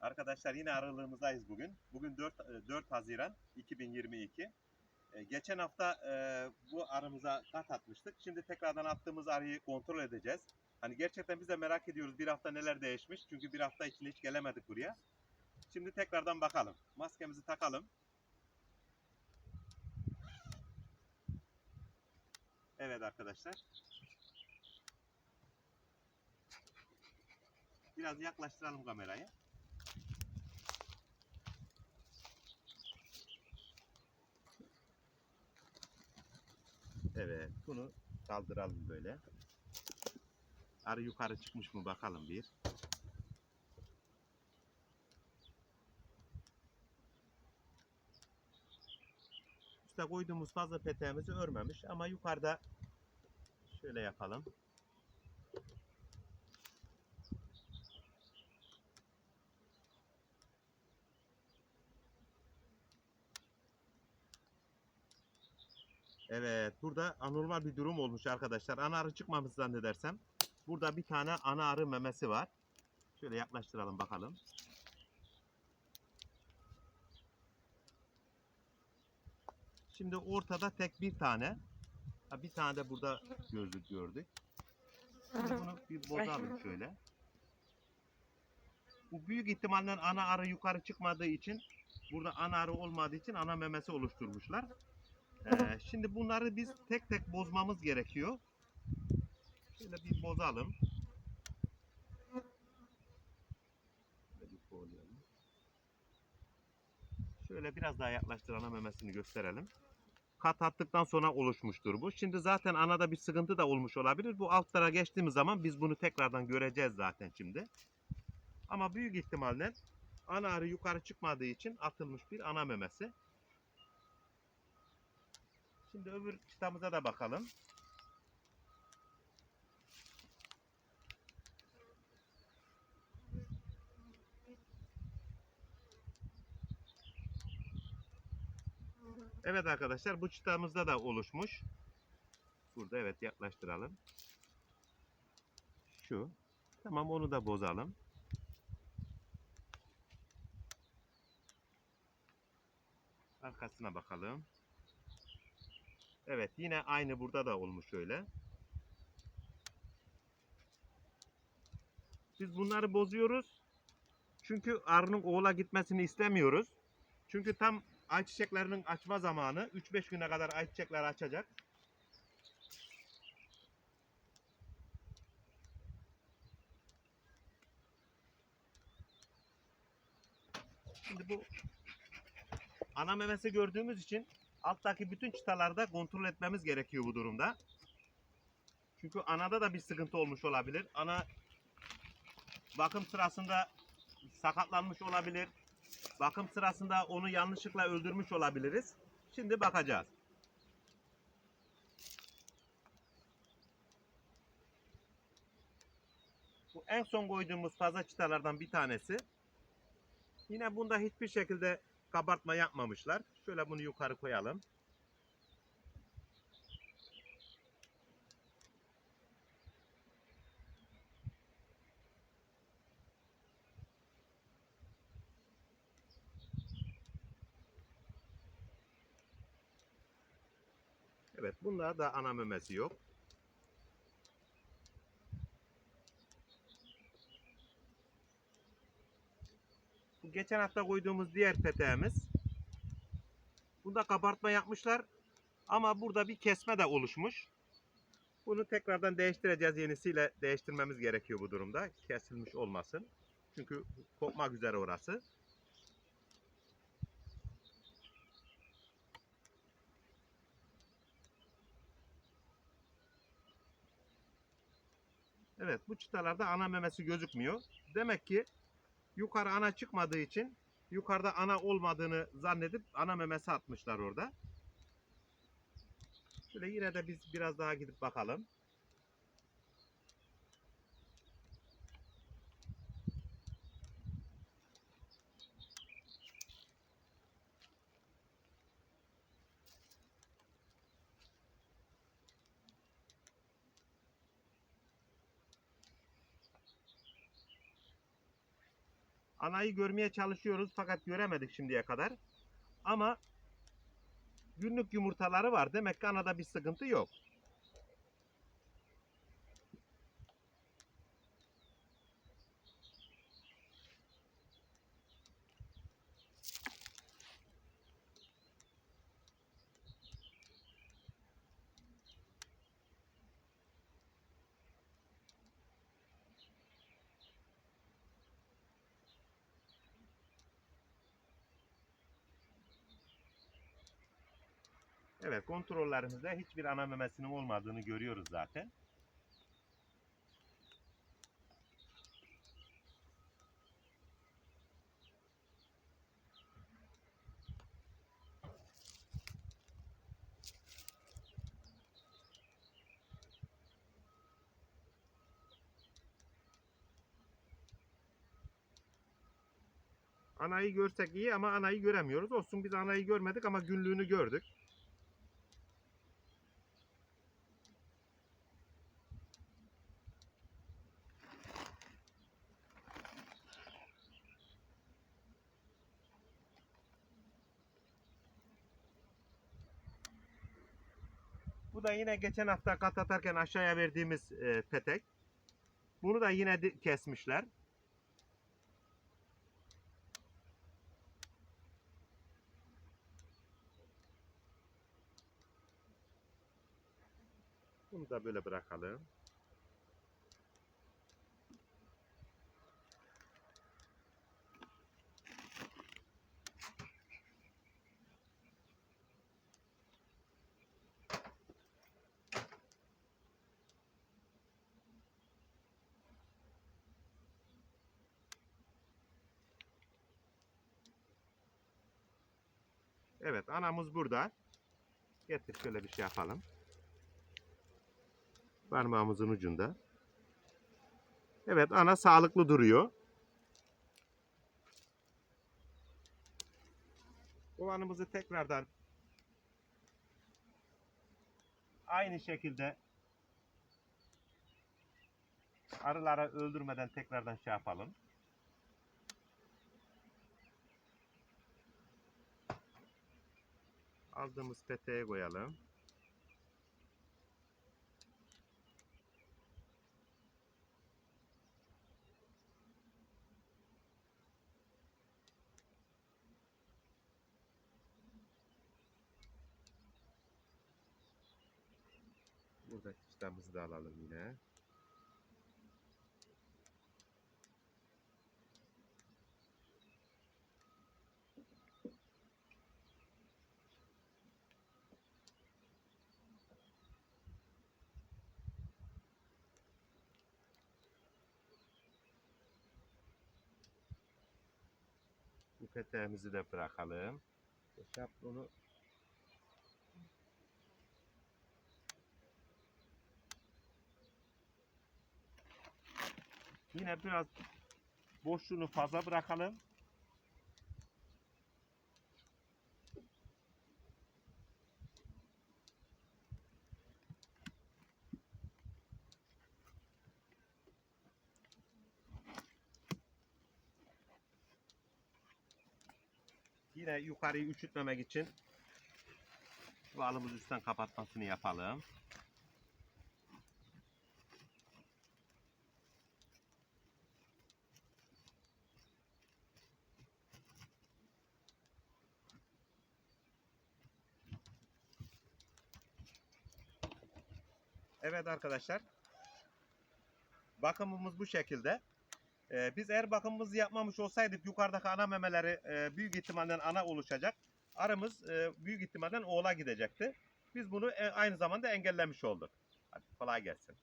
Arkadaşlar yine aralığımızdayız bugün. Bugün 4, e, 4 Haziran 2022. E, Geçen hafta e, bu arımıza kat atmıştık. Şimdi tekrardan attığımız arıyı kontrol edeceğiz. Hani gerçekten biz de merak ediyoruz bir hafta neler değişmiş. Çünkü bir hafta içinde hiç gelemedik buraya. Şimdi tekrardan bakalım. Maskemizi takalım. Evet arkadaşlar. Biraz yaklaştıralım kamerayı. Evet, bunu kaldıralım böyle. Arı yukarı çıkmış mı bakalım bir. Üste koyduğumuz fazla peteğimizi örmemiş ama yukarıda şöyle yapalım. Evet, burada anormal bir durum olmuş arkadaşlar. Ana arı çıkmamış zannedersem. Burada bir tane ana arı memesi var. Şöyle yaklaştıralım bakalım. Şimdi ortada tek bir tane. Bir tane de burada gözlük gördük. Şimdi bunu bir bozalım şöyle. Bu büyük ihtimalle ana arı yukarı çıkmadığı için burada ana arı olmadığı için ana memesi oluşturmuşlar. Ee, şimdi bunları biz tek tek bozmamız gerekiyor. Şöyle bir bozalım. Şöyle biraz daha yaklaştırana memesini gösterelim. Kat attıktan sonra oluşmuştur bu. Şimdi zaten anada bir sıkıntı da olmuş olabilir. Bu altlara geçtiğimiz zaman biz bunu tekrardan göreceğiz zaten şimdi. Ama büyük ihtimalle ana arı yukarı çıkmadığı için atılmış bir ana memesi. Şimdi öbür kitabımıza da bakalım. Evet arkadaşlar bu çıtamızda da oluşmuş. Burada evet yaklaştıralım. Şu. Tamam onu da bozalım. Arkasına bakalım. Evet yine aynı burada da olmuş öyle. Biz bunları bozuyoruz. Çünkü arının oğula gitmesini istemiyoruz. Çünkü tam ayçiçeklerinin açma zamanı 3-5 güne kadar ayçiçekler açacak. Şimdi bu ana memesi gördüğümüz için alttaki bütün çıtalarda kontrol etmemiz gerekiyor bu durumda. Çünkü anada da bir sıkıntı olmuş olabilir. Ana bakım sırasında sakatlanmış olabilir. Bakım sırasında onu yanlışlıkla öldürmüş olabiliriz. Şimdi bakacağız. Bu en son koyduğumuz fazla çıtalardan bir tanesi. Yine bunda hiçbir şekilde kabartma yapmamışlar. Şöyle bunu yukarı koyalım. Evet, bunda da ana memesi yok. Geçen hafta koyduğumuz diğer peteğimiz. Bunda kabartma yapmışlar. Ama burada bir kesme de oluşmuş. Bunu tekrardan değiştireceğiz. Yenisiyle değiştirmemiz gerekiyor bu durumda. Kesilmiş olmasın. Çünkü kopmak üzere orası. Evet bu çıtalarda ana memesi gözükmüyor. Demek ki yukarı ana çıkmadığı için yukarıda ana olmadığını zannedip ana memesi atmışlar orada. Şöyle yine de biz biraz daha gidip bakalım. Anayı görmeye çalışıyoruz fakat göremedik şimdiye kadar. Ama günlük yumurtaları var. Demek ki anada bir sıkıntı yok. Evet kontrollerimizde hiçbir ana memesinin olmadığını görüyoruz zaten. Anayı görsek iyi ama anayı göremiyoruz. Olsun biz anayı görmedik ama günlüğünü gördük. Bu da yine geçen hafta kat atarken aşağıya verdiğimiz e, petek. Bunu da yine kesmişler. Bunu da böyle bırakalım. Evet anamız burada. Getir şöyle bir şey yapalım. Parmağımızın ucunda. Evet ana sağlıklı duruyor. Kovanımızı tekrardan aynı şekilde arıları öldürmeden tekrardan şey yapalım. Aldığımız peteğe koyalım. Buradaki kitabımızı da alalım yine. Peteğimizi de bırakalım. Şablonu Yine biraz boşluğunu fazla bırakalım. Yine yukarıyı üşütmemek için valımız üstten kapatmasını yapalım. Evet arkadaşlar. Bakımımız bu şekilde. Ee, biz eğer bakımımızı yapmamış olsaydık yukarıdaki ana memeleri e, büyük ihtimalle ana oluşacak. Arımız e, büyük ihtimalle oğula gidecekti. Biz bunu e, aynı zamanda engellemiş olduk. Hadi kolay gelsin.